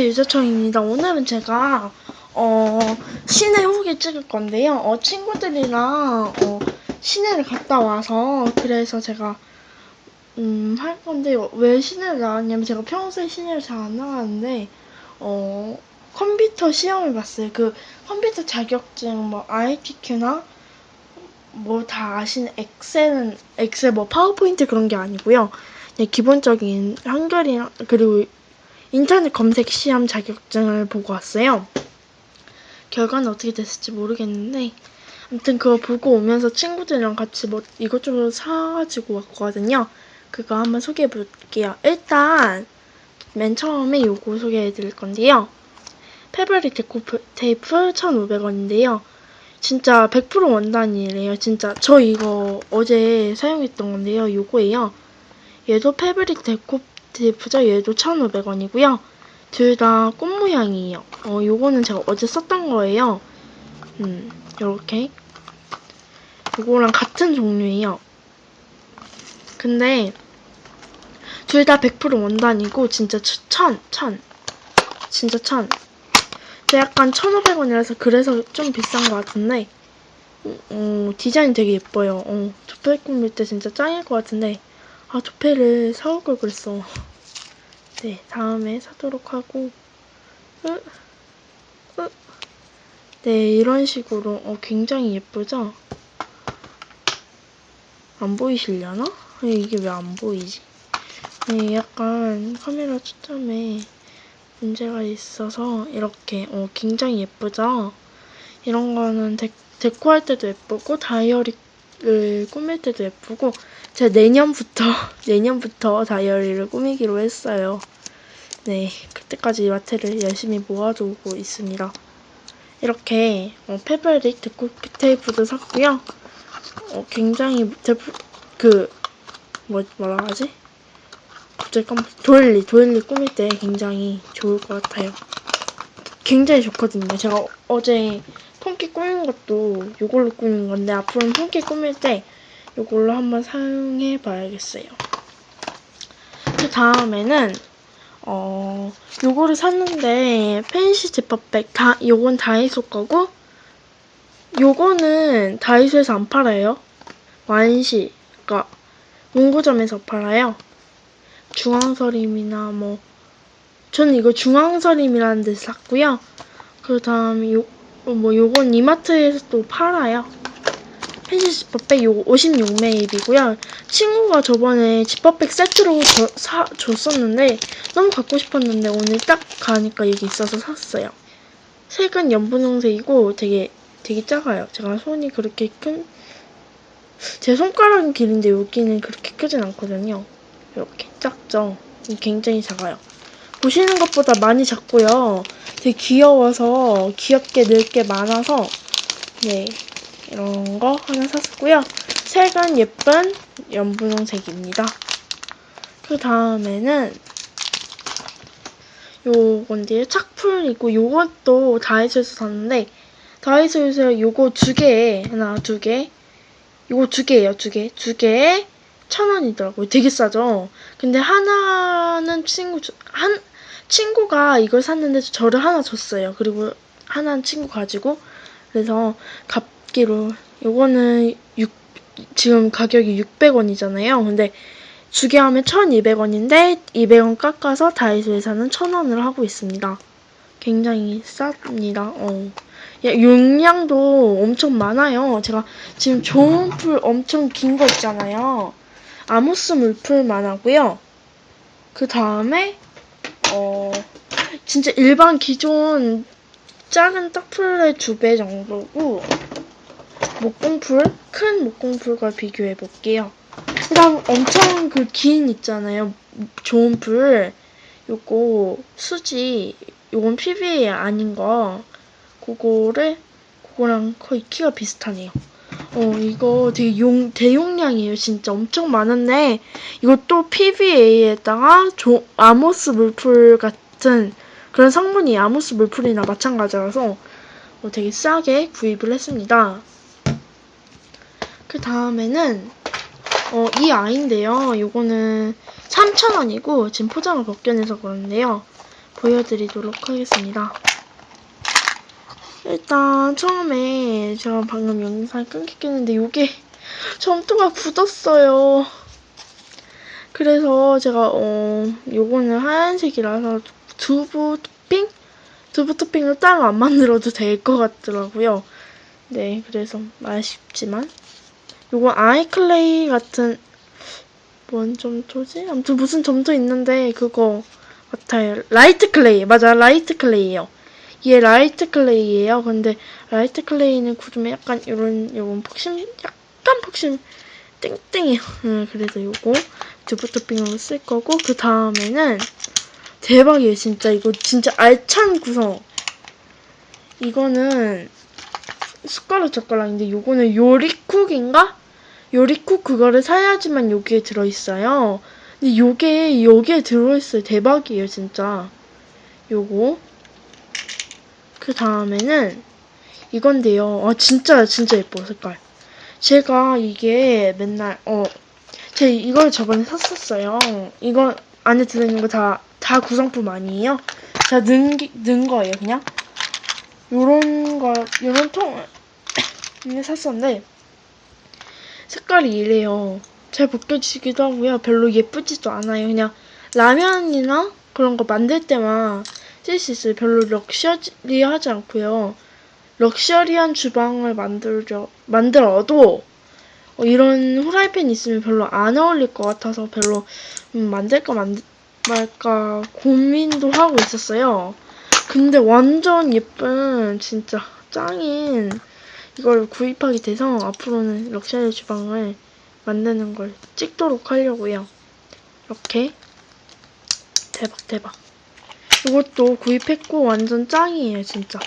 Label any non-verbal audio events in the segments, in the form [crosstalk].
네, 유자청입니다. 오늘은 제가 어 시내 후기 찍을 건데요. 어 친구들이랑 어 시내를 갔다 와서 그래서 제가 음 할 건데 왜 시내를 나왔냐면 제가 평소에 시내를 잘 안 나가는데 어 컴퓨터 시험을 봤어요. 그 컴퓨터 자격증 뭐 ITQ나 뭐 다 아시는 엑셀은 엑셀 뭐 파워포인트 그런 게 아니고요. 기본적인 한글이랑 그리고 인터넷 검색 시험 자격증을 보고 왔어요. 결과는 어떻게 됐을지 모르겠는데 아무튼 그거 보고 오면서 친구들이랑 같이 뭐 이것저것 사가지고 왔거든요. 그거 한번 소개해 볼게요. 일단 맨 처음에 요거 소개해 드릴 건데요. 데코 테이프 1,500원인데요. 진짜 100% 원단이래요. 진짜 저 이거 어제 사용했던 건데요. 요거예요. 얘도 패브릭 데코 테이프죠. 얘도 1,500원이고요. 둘 다 꽃 모양이에요. 어, 요거는 제가 어제 썼던 거예요. 음, 요렇게. 요거랑 같은 종류예요. 근데 둘 다 100% 원단이고 진짜 천, 천. 진짜 천. 근데 약간 1,500원이라서 그래서 좀 비싼 것 같은데 어, 디자인 되게 예뻐요. 어, 조폐 꾸밀 때 진짜 짱일 것 같은데 아, 조폐를 사올 걸 그랬어. 네, 다음에 사도록 하고. 네, 이런 식으로 어, 굉장히 예쁘죠? 안 보이시려나? 네, 이게 왜 안 보이지? 네, 약간 카메라 초점에 문제가 있어서 이렇게 어, 굉장히 예쁘죠? 이런 거는 데, 데코 할 때도 예쁘고 다이어리 를 꾸밀 때도 예쁘고 제가 내년부터 [laughs] 내년부터 다이어리를 꾸미기로 했어요. 네, 그때까지 마트를 열심히 모아두고 있습니다. 이렇게 어, 페브릭 데코 테이프도 샀고요. 어, 굉장히 데프 그 뭐, 뭐라 하지? 갑자기 깜 도일리 도일리 꾸밀 때 굉장히 좋을 것 같아요. 굉장히 좋거든요. 제가 어제 폰키 꾸민 것도 이걸로 꾸민 건데 앞으로는 폰키 꾸밀 때 이걸로 한번 사용해 봐야겠어요. 그 다음에는 어 요거를 샀는데 펜시 지퍼백 다 요건 다이소 거고 요거는 다이소에서 안 팔아요. 완시 그러니까 문구점에서 팔아요. 중앙서림이나 뭐 저는 이거 중앙서림이라는 데서 샀고요. 그 다음에 요, 뭐 요건 이마트에서 또 팔아요. 펜시 지퍼백 요거 56매입이고요. 친구가 저번에 지퍼백 세트로 저, 사, 줬었는데 너무 갖고 싶었는데 오늘 딱 가니까 여기 있어서 샀어요. 색은 연분홍색이고 되게 되게 작아요. 제가 손이 그렇게 큰 제 손가락은 길은데 여기는 그렇게 크진 않거든요. 이렇게 작죠? 굉장히 작아요. 보시는 것보다 많이 작고요. 되게 귀여워서 귀엽게 늘게 많아서 네 이런 거 하나 샀고요. 색은 예쁜 연분홍색입니다. 그 다음에는 요건데요. 착풀이고 요것도 다이소에서 샀는데 다이소에서 요거 두 개에 하나 두 개. 요거 두 개예요. 두 개. 두 개에 천 원이더라고요. 되게 싸죠. 근데 하나는 친구 주- 한 친구가 이걸 샀는데 저를 하나 줬어요. 그리고 하나는 친구 가지고 그래서 갚기로 요거는 6 지금 가격이 600원이잖아요. 근데 두개 하면 1200원인데 200원 깎아서 다이소에서는 1000원을 하고 있습니다. 굉장히 쌉니다. 어. 야, 용량도 엄청 많아요. 제가 지금 좋은 풀 엄청 긴 거 있잖아요. 아모스 물풀만 하고요. 그 다음에 어 진짜 일반 기존 작은 딱풀의 두 배 정도고 목공풀 큰 목공풀과 비교해 볼게요. 그다음 엄청 그 긴 있잖아요. 좋은 풀 요거 수지 요건 PVA 아닌 거 그거를 그거랑 거의 키가 비슷하네요. 어 이거 되게 용 대용량이에요. 진짜 엄청 많은데 이것도 PVA에다가 조, 아모스 물풀 같은 그런 성분이 아모스 물풀이나 마찬가지라서 어, 되게 싸게 구입을 했습니다. 그 다음에는 어, 이 아이인데요. 요거는 3,000원이고 지금 포장을 벗겨내서 그런데요. 보여드리도록 하겠습니다. 일단 처음에 제가 방금 영상 끊겼는데 이게 점토가 굳었어요. 그래서 제가 어 요거는 하얀색이라서 두부 토핑? 두부 토핑을 따로 안 만들어도 될 것 같더라고요. 네, 그래서 아쉽지만 요거 아이클레이 같은 뭔 점토지? 아무튼 무슨 점토 있는데 그거 같아요. 라이트 클레이 맞아 라이트 클레이예요. 얘 라이트 클레이예요. 근데 라이트 클레이는 굳으면 약간 요런 요런 폭신 약간 폭신 땡땡해요. 음, [laughs] 그래서 요거 두부 토핑으로 쓸 거고 그 다음에는 대박이에요 진짜 이거 진짜 알찬 구성. 이거는 숟가락 젓가락인데 요거는 요리쿡인가? 요리쿡 그거를 사야지만 여기에 들어있어요. 근데 요게 여기에 들어있어요. 대박이에요 진짜. 요거 그 다음에는 이건데요. 아 진짜 진짜 예뻐 색깔. 제가 이게 맨날 어 제가 이걸 저번에 샀었어요. 이거 안에 들어있는 거 다 다 구성품 아니에요. 제가 넣은, 게- 넣은 거예요 그냥. 요런 거 요런 통을 [coughs] 샀었는데 색깔이 이래요. 잘 벗겨지기도 하고요. 별로 예쁘지도 않아요. 그냥 라면이나 그런 거 만들 때만 있어요. 별로 럭셔리하지 않고요. 럭셔리한 주방을 만들려 만들어도 어, 이런 후라이팬 있으면 별로 안 어울릴 것 같아서 별로 음, 만들까 만 말까 고민도 하고 있었어요. 근데 완전 예쁜 진짜 짱인 이걸 구입하게 돼서 앞으로는 럭셔리 주방을 만드는 걸 찍도록 하려고요. 이렇게 대박 대박. 이것도 구입했고 완전 짱이에요 진짜.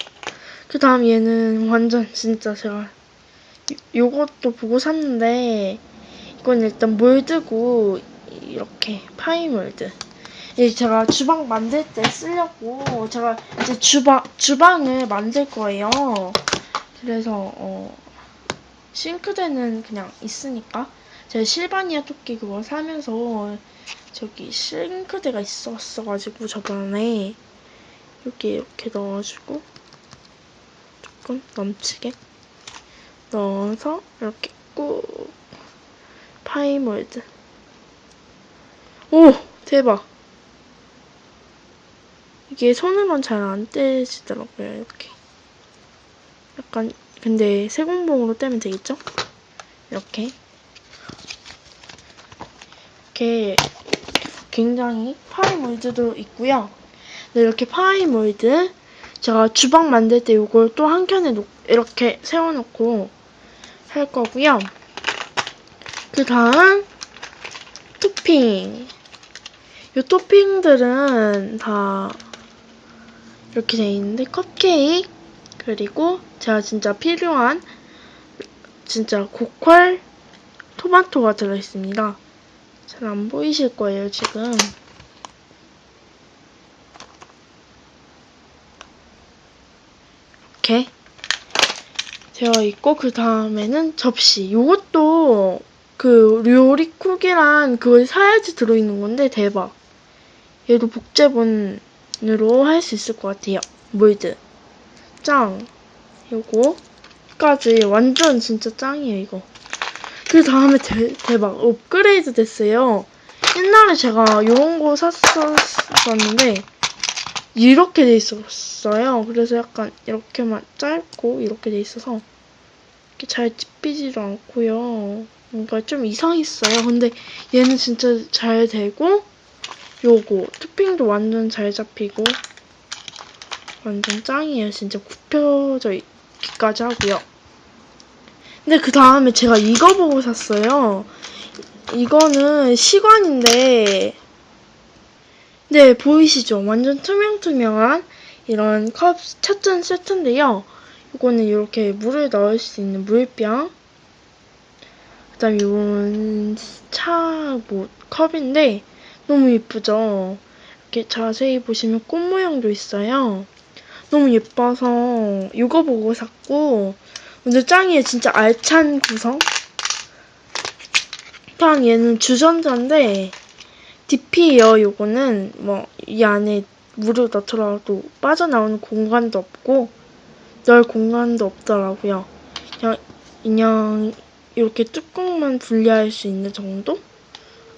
그 다음 얘는 완전 진짜 제가 요- 요것도 보고 샀는데 이건 일단 몰드고 이렇게 파이 몰드. 이 제가 주방 만들 때 쓰려고 제가 이제 주방 주방을 만들 거예요. 그래서 어 싱크대는 그냥 있으니까 제가 실바니아 토끼 그거 사면서 저기 싱크대가 있었어가지고 저번에 여기 이렇게 넣어주고 조금 넘치게 넣어서 이렇게 꾹 파이몰드. 오! 대박! 이게 손으로는 잘 안 떼지더라고요 이렇게. 약간 근데 세공봉으로 떼면 되겠죠? 이렇게 이렇게 굉장히 파이 몰드도 있고요. 네, 이렇게 파이 몰드 제가 주방 만들 때 이걸 또 한 켠에 놓, 이렇게 세워놓고 할 거고요. 그 다음 토핑 이 토핑들은 다 이렇게 돼 있는데 컵케이크 그리고 제가 진짜 필요한 진짜 고퀄 토마토가 들어있습니다. 잘 안 보이실 거예요, 지금. 이렇게 되어 있고 그 다음에는 접시. 요것도 그 요리쿡이란 그걸 사야지 들어있는 건데 대박. 얘도 복제본으로 할 수 있을 것 같아요. 몰드. 짱. 요거까지 완전 진짜 짱이에요, 이거. 그 다음에 대, 대박 업그레이드 됐어요. 옛날에 제가 요런 거 샀었는데 이렇게 돼 있었어요. 그래서 약간 이렇게만 짧고 이렇게 돼 있어서 이렇게 잘 찝히지도 않고요. 뭔가 좀 이상했어요. 근데 얘는 진짜 잘 되고 요거 토핑도 완전 잘 잡히고 완전 짱이에요. 진짜 굽혀져 있기까지 하고요. 근데 그 다음에 제가 이거 보고 샀어요. 이거는 시관인데, 네, 보이시죠? 완전 투명투명한 이런 컵 찻잔 세트인데요. 이거는 이렇게 물을 넣을 수 있는 물병. 그 다음에 이건 차, 뭐, 컵인데, 너무 예쁘죠? 이렇게 자세히 보시면 꽃 모양도 있어요. 너무 예뻐서 이거 보고 샀고, 완전 짱이에요. 진짜 알찬 구성. 그냥 얘는 주전자인데 DP예요. 요거는 뭐 이 안에 물을 넣더라도 빠져나오는 공간도 없고 널 공간도 없더라고요. 그냥 그냥 이렇게 뚜껑만 분리할 수 있는 정도?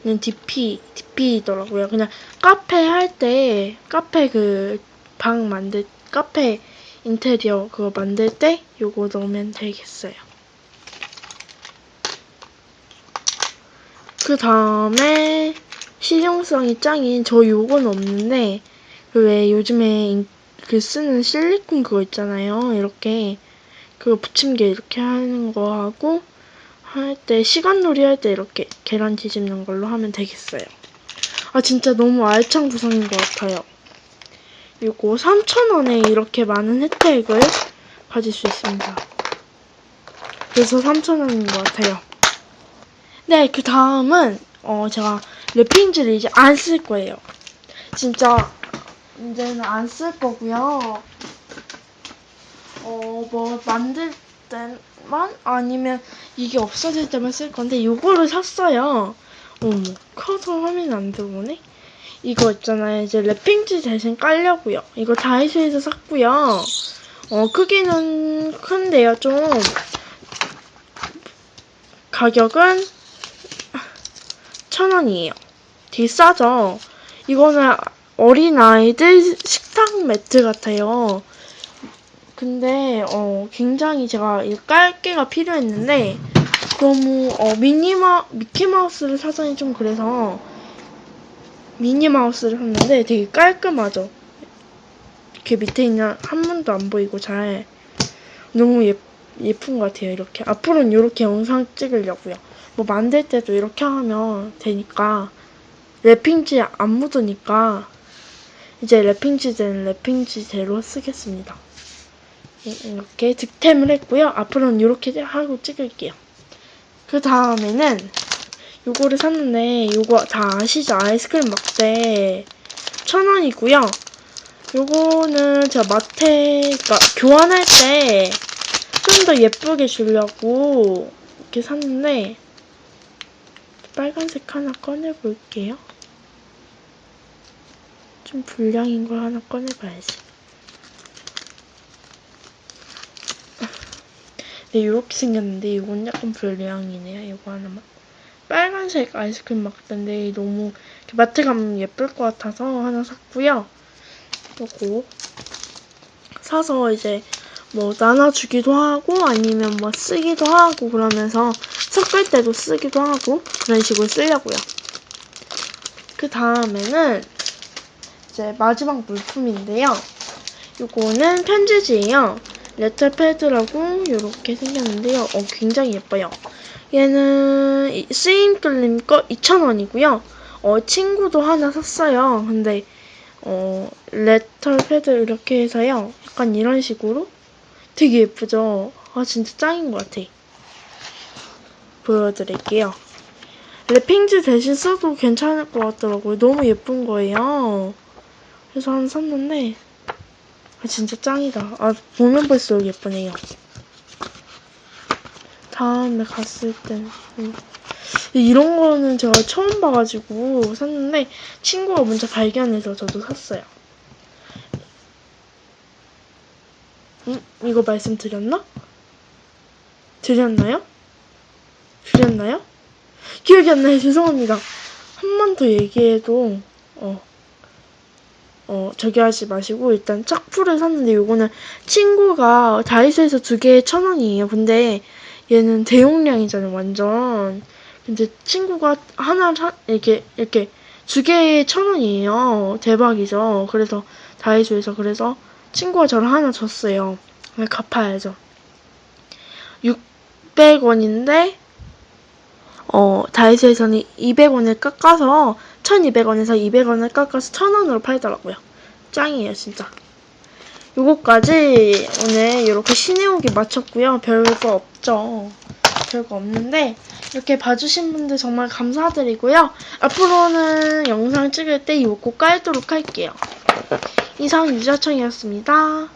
그냥 DP, DP이더라고요. 그냥 카페 할 때, 카페 그 방 만들, 카페 인테리어 그거 만들 때 요거 넣으면 되겠어요. 그 다음에 실용성이 짱인 저 요건 없는데 그왜 요즘에 인- 그 쓰는 실리콘 그거 있잖아요. 이렇게 그거 붙임개 이렇게 하는 거 하고 할 때 시간놀이 할 때 이렇게 계란 뒤집는 걸로 하면 되겠어요. 아 진짜 너무 알찬 구성인 것 같아요. 요거 3,000원에 이렇게 많은 혜택을 가질 수 있습니다. 그래서 3,000원인 것 같아요. 네, 그 다음은 어 제가 랩핑지를 이제 안 쓸 거예요. 진짜 이제는 안 쓸 거고요. 어 뭐 만들 때만 아니면 이게 없어질 때만 쓸 건데 요거를 샀어요. 어머 커서 화면 안 들어오네. 이거 있잖아요. 이제 랩핑지 대신 깔려고요. 이거 다이소에서 샀고요. 어 크기는 큰데요. 좀 가격은 천 원이에요. 되게 싸죠? 이거는 어린아이들 식탁 매트 같아요. 근데, 어, 굉장히 제가 이 깔개가 필요했는데, 너무, 어, 미니마, 미키마우스를 사자니 좀 그래서, 미니마우스를 샀는데 되게 깔끔하죠? 이렇게 밑에 있는 한 문도 안 보이고 잘, 너무 예, 예쁜 것 같아요, 이렇게. 앞으로는 이렇게 영상 찍으려고요. 뭐 만들 때도 이렇게 하면 되니까 랩핑지 안 묻으니까 이제 랩핑지제는 랩핑지제로 쓰겠습니다. 이- 이렇게 득템을 했고요. 앞으로는 이렇게 하고 찍을게요. 그 다음에는 요거를 샀는데 요거 다 아시죠? 아이스크림 막대 천 원이고요. 요거는 제가 마테 그러니까 교환할 때 좀 더 예쁘게 주려고 이렇게 샀는데 빨간색 하나 꺼내볼게요. 좀 불량인 걸 하나 꺼내봐야지. [laughs] 네, 이렇게 생겼는데 이건 약간 불량이네요. 이거 하나만. 빨간색 아이스크림 막대인데 너무 이렇게 마트 가면 예쁠 것 같아서 하나 샀고요. 요거 사서 이제 뭐 나눠주기도 하고 아니면 뭐 쓰기도 하고 그러면서 섞을 때도 쓰기도 하고 그런 식으로 쓰려고요. 그 다음에는 이제 마지막 물품인데요. 요거는 편지지예요. 레터 패드라고 이렇게 생겼는데요. 어, 굉장히 예뻐요. 얘는 이- 쓰임 끌림 거 2,000원이고요. 어, 친구도 하나 샀어요. 근데 어, 레터 패드 이렇게 해서요. 약간 이런 식으로 되게 예쁘죠? 아, 진짜 짱인 것 같아. 보여드릴게요. 랩핑지 대신 써도 괜찮을 것 같더라고요. 너무 예쁜 거예요. 그래서 하나 샀는데, 아, 진짜 짱이다. 아, 보면 볼수록 예쁘네요. 다음에 갔을 땐, 음. 이런 거는 제가 처음 봐가지고 샀는데, 친구가 먼저 발견해서 저도 샀어요. 음, 이거 말씀드렸나? 드렸나요? 드렸나요? 기억이 안 나요. 죄송합니다. 한 번 더 얘기해도, 어, 어, 저기 하지 마시고, 일단 짝풀을 샀는데, 요거는 친구가 다이소에서 두 개에 천 원이에요. 근데 얘는 대용량이잖아요, 완전. 근데 친구가 하나 사, 이렇게, 이렇게 두 개에 천 원이에요. 대박이죠. 그래서 다이소에서 그래서 친구가 저를 하나 줬어요. 네, 갚아야죠. 600원인데, 어, 다이소에서는 200원을 깎아서, 1200원에서 200원을 깎아서 1000원으로 팔더라고요. 짱이에요, 진짜. 요거까지 오늘 이렇게 신해오기 마쳤고요. 별거 없죠. 별거 없는데, 이렇게 봐주신 분들 정말 감사드리고요. 앞으로는 영상 찍을 때 요거 깔도록 할게요. 이상 유자청이었습니다.